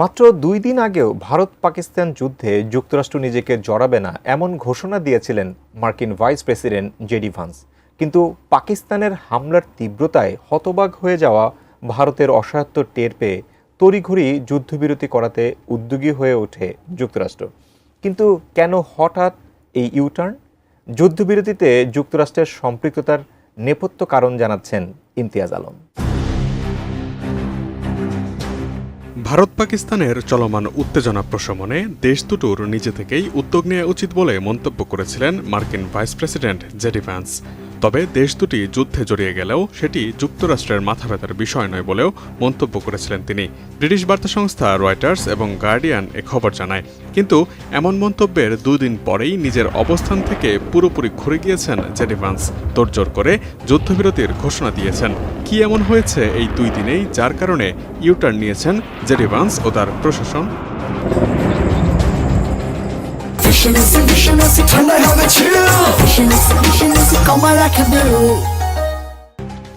মাত্র দুই দিন আগেও ভারত পাকিস্তান যুদ্ধে যুক্তরাষ্ট্র নিজেকে জড়াবে না, এমন ঘোষণা দিয়েছিলেন মার্কিন ভাইস প্রেসিডেন্ট জেডি ভান্স। কিন্তু পাকিস্তানের হামলার তীব্রতায় হতবাক হয়ে যাওয়া ভারতের অসহায়ত্ব টের পেয়ে তড়িঘড়ি যুদ্ধবিরতি করাতে উদ্যোগী হয়ে ওঠে যুক্তরাষ্ট্র। কিন্তু কেন হঠাৎ এই ইউটার্ন? যুদ্ধবিরতিতে যুক্তরাষ্ট্রের সম্পৃক্ততার নেপথ্য কারণ জানাচ্ছেন ইমতিয়াজ আলম। ভারত পাকিস্তানের চলমান উত্তেজনা প্রশমনে দেশ দুটোর নিজে থেকেই উদ্যোগ নেওয়া উচিত বলে মন্তব্য করেছিলেন মার্কিন ভাইস প্রেসিডেন্ট জেডি ভ্যান্স। তবে দেশ দুটি যুদ্ধে জড়িয়ে গেলেও সেটি যুক্তরাষ্ট্রের মাথা ব্যথার বিষয় নয় বলেও মন্তব্য করেছিলেন তিনি। ব্রিটিশ বার্তা সংস্থা রয়টার্স এবং গার্ডিয়ান এ খবর জানায়। কিন্তু এমন মন্তব্যের দুদিন পরেই নিজের অবস্থান থেকে পুরোপুরি ঘুরে গিয়েছেন জেডি ভ্যান্স তোড়জোড় করে যুদ্ধবিরতির ঘোষণা দিয়েছেন। কি এমন হয়েছে এই দুই দিনেই যার কারণে ইউটার্ন নিয়েছেন জেডি ভ্যান্স ও তার প্রশাসন? Vision is a vision as a turn I have chill Vision is a vision as a come like a bill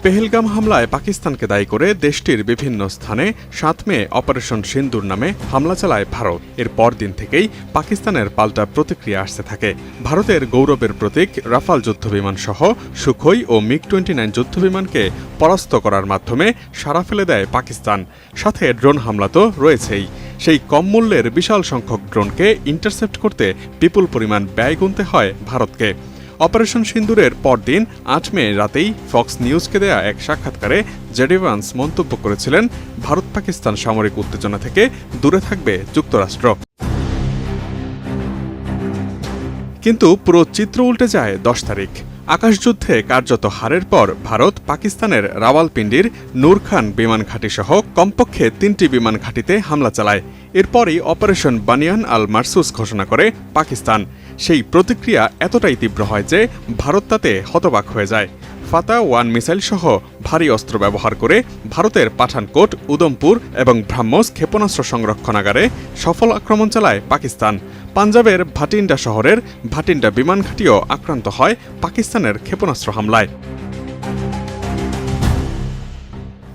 Pahalgam হামলায় পাকিস্তানকে দায়ী করে দেশটির বিভিন্ন স্থানে সাত মে অপারেশন সিন্দুর নামে হামলা চালায় ভারত। এর পরদিন থেকেই পাকিস্তানের পাল্টা প্রতিক্রিয়া আসতে থাকে। ভারতের গৌরবের প্রতীক রাফাল যুদ্ধবিমান সহ সুখই ও মিগ টোয়েন্টি নাইন যুদ্ধবিমানকে পরাস্ত করার মাধ্যমে সারা ফেলে দেয় পাকিস্তান। সাথে ড্রোন হামলা তো রয়েছেই। সেই কম মূল্যের বিশাল সংখ্যক ড্রোনকে ইন্টারসেপ্ট করতে বিপুল পরিমাণ ব্যয় গুনতে হয় ভারতকে। অপারেশন সিন্দুরের পরদিন, আট মে রাতেই ফক্স নিউজকে দেয়া এক সাক্ষাৎকারে জেডিভান্স মন্তব্য করেছিলেন, ভারত পাকিস্তান সামরিক উত্তেজনা থেকে দূরে থাকবে যুক্তরাষ্ট্র। কিন্তু পুরো চিত্র উল্টে যায় দশ তারিখ। আকাশযুদ্ধে কার্যত হারের পর ভারত পাকিস্তানের রাওয়ালপিন্ডির নূর খান বিমান ঘাঁটি সহ কমপক্ষে তিনটি বিমান ঘাঁটিতে হামলা চালায়। এরপরই অপারেশন বানিয়ান আল মারসুস ঘোষণা করে পাকিস্তান। সেই প্রতিক্রিয়া এতটাই তীব্র হয় যে ভারত তাতে হতবাক হয়ে যায়। ফাতা ওয়ান মিসাইল সহ ভারী অস্ত্র ব্যবহার করে ভারতের পাঠানকোট উদমপুর এবং ব্রাহ্মস ক্ষেপণাস্ত্র সংরক্ষণাগারে সফল আক্রমণ চালায় পাকিস্তান। পাঞ্জাবের ভাটিন্ডা শহরের ভাটিন্ডা বিমান ঘাঁটিও আক্রান্ত হয় পাকিস্তানের ক্ষেপণাস্ত্র হামলায়।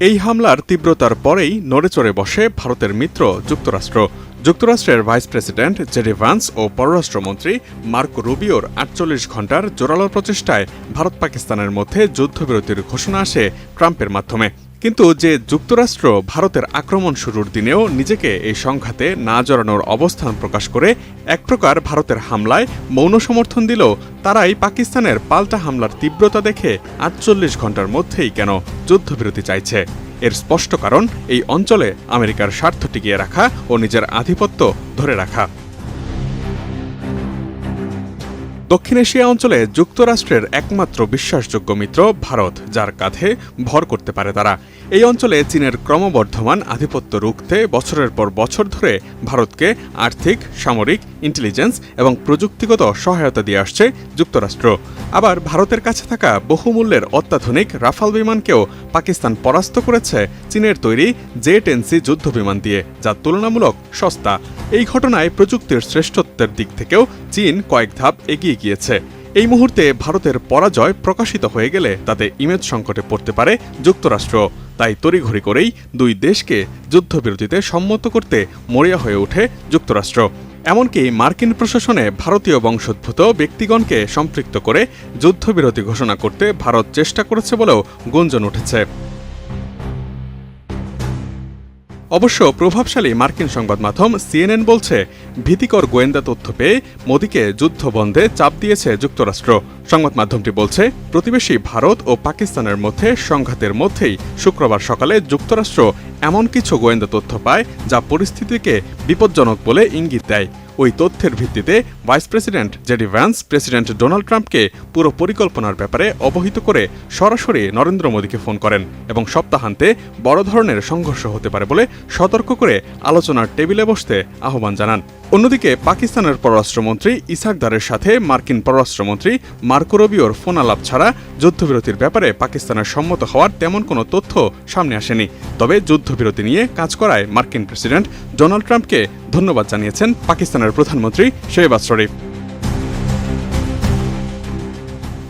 এই হামলার তীব্রতার পরেই নড়েচড়ে বসে ভারতের মিত্র যুক্তরাষ্ট্র। যুক্তরাষ্ট্রের ভাইস প্রেসিডেন্ট জেডি ভান্স ও পররাষ্ট্রমন্ত্রী মার্ক রুবিওর আটচল্লিশ ঘণ্টার জোরালো প্রচেষ্টায় ভারত পাকিস্তানের মধ্যে যুদ্ধবিরতির ঘোষণা আসে ট্রাম্পের মাধ্যমে। কিন্তু যে যুক্তরাষ্ট্র ভারতের আক্রমণ শুরুর দিনেও নিজেকে এই সংঘাতে না জড়ানোর অবস্থান প্রকাশ করে, এক প্রকার ভারতের হামলায় মৌন সমর্থন দিল তারাই পাকিস্তানের পাল্টা হামলার তীব্রতা দেখে আটচল্লিশ ঘণ্টার মধ্যেই কেন যুদ্ধবিরতি চাইছে। এর স্পষ্ট কারণ, এই অঞ্চলে আমেরিকার স্বার্থ টিকিয়ে রাখা ও নিজের আধিপত্য ধরে রাখা। দক্ষিণ এশিয়া অঞ্চলে যুক্তরাষ্ট্রের একমাত্র বিশ্বাসযোগ্য মিত্র ভারত যার কাঁধে ভর করতে পারে তারা। এই অঞ্চলে চীনের ক্রমবর্ধমান আধিপত্য রুখতে বছরের পর বছর ধরে ভারতকে আর্থিক, সামরিক ইন্টেলিজেন্স এবং প্রযুক্তিগত সহায়তা দিয়ে আসছে যুক্তরাষ্ট্র। আবার ভারতের কাছে থাকা বহুমূল্যের অত্যাধুনিক রাফাল বিমানকেও পাকিস্তান পরাস্ত করেছে চীনের তৈরি জে টেনসি যুদ্ধ বিমান দিয়ে, যা তুলনামূলক সস্তা। এই ঘটনায় প্রযুক্তির শ্রেষ্ঠত্বের দিক থেকেও চীন কয়েক ধাপ এগিয়ে গিয়েছে। এই মুহূর্তে ভারতের পরাজয় প্রকাশিত হয়ে গেলে তাতে ইমেজ সংকটে পড়তে পারে যুক্তরাষ্ট্র। তাই তড়িঘড়ি করেই দুই দেশকে যুদ্ধবিরতিতে সম্মত করতে মরিয়া হয়ে ওঠে যুক্তরাষ্ট্র। এমনকি মার্কিন প্রশাসনে ভারতীয় বংশোদ্ভূত ব্যক্তিগণকে সম্পৃক্ত করে যুদ্ধবিরতি ঘোষণা করতে ভারত চেষ্টা করেছে বলেও গুঞ্জন উঠেছে। অবশ্য প্রভাবশালী মার্কিন সংবাদ মাধ্যম সিএনএন বলছে, ভীতিকর গোয়েন্দা তথ্য পেয়ে মোদীকে যুদ্ধ বন্ধে চাপ দিয়েছে যুক্তরাষ্ট্র। সংবাদ মাধ্যমটি বলছে, প্রতিবেশী ভারত ও পাকিস্তানের মধ্যে সংঘাতের মধ্যেই শুক্রবার সকালে যুক্তরাষ্ট্র এমন কিছু গোয়েন্দা তথ্য পায় যা পরিস্থিতিকে বিপজ্জনক বলে ইঙ্গিত দেয়। ওই তথ্যের ভিত্তিতে vice president JD Vance, president Donald ট্রাম্পকে পুরো পরিকল্পনার ব্যাপারে অবহিত করে সরাসরি নরেন্দ্র মোদীকে ফোন করেন এবং সপ্তাহান্তে বড় ধরনের সংঘর্ষ হতে পারে বলে সতর্ক করে আলোচনার টেবিলে বসতে আহ্বান জানান। অন্যদিকে পাকিস্তানের পররাষ্ট্রমন্ত্রী ইসাক দারের সাথে মার্কিন পররাষ্ট্রমন্ত্রী মার্কো রবিওর ফোন আলাপ ছাড়া যুদ্ধবিরতির ব্যাপারে পাকিস্তানের সম্মত হওয়ার তেমন কোনো তথ্য সামনে আসেনি। তবে যুদ্ধবিরতি নিয়ে কাজ করায় মার্কিন প্রেসিডেন্ট ডোনাল্ড ট্রাম্পকে ধন্যবাদ জানিয়েছেন পাকিস্তানের প্রধানমন্ত্রী Shehbaz Sharif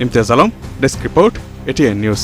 Imtiaz Alam desk report ATN news.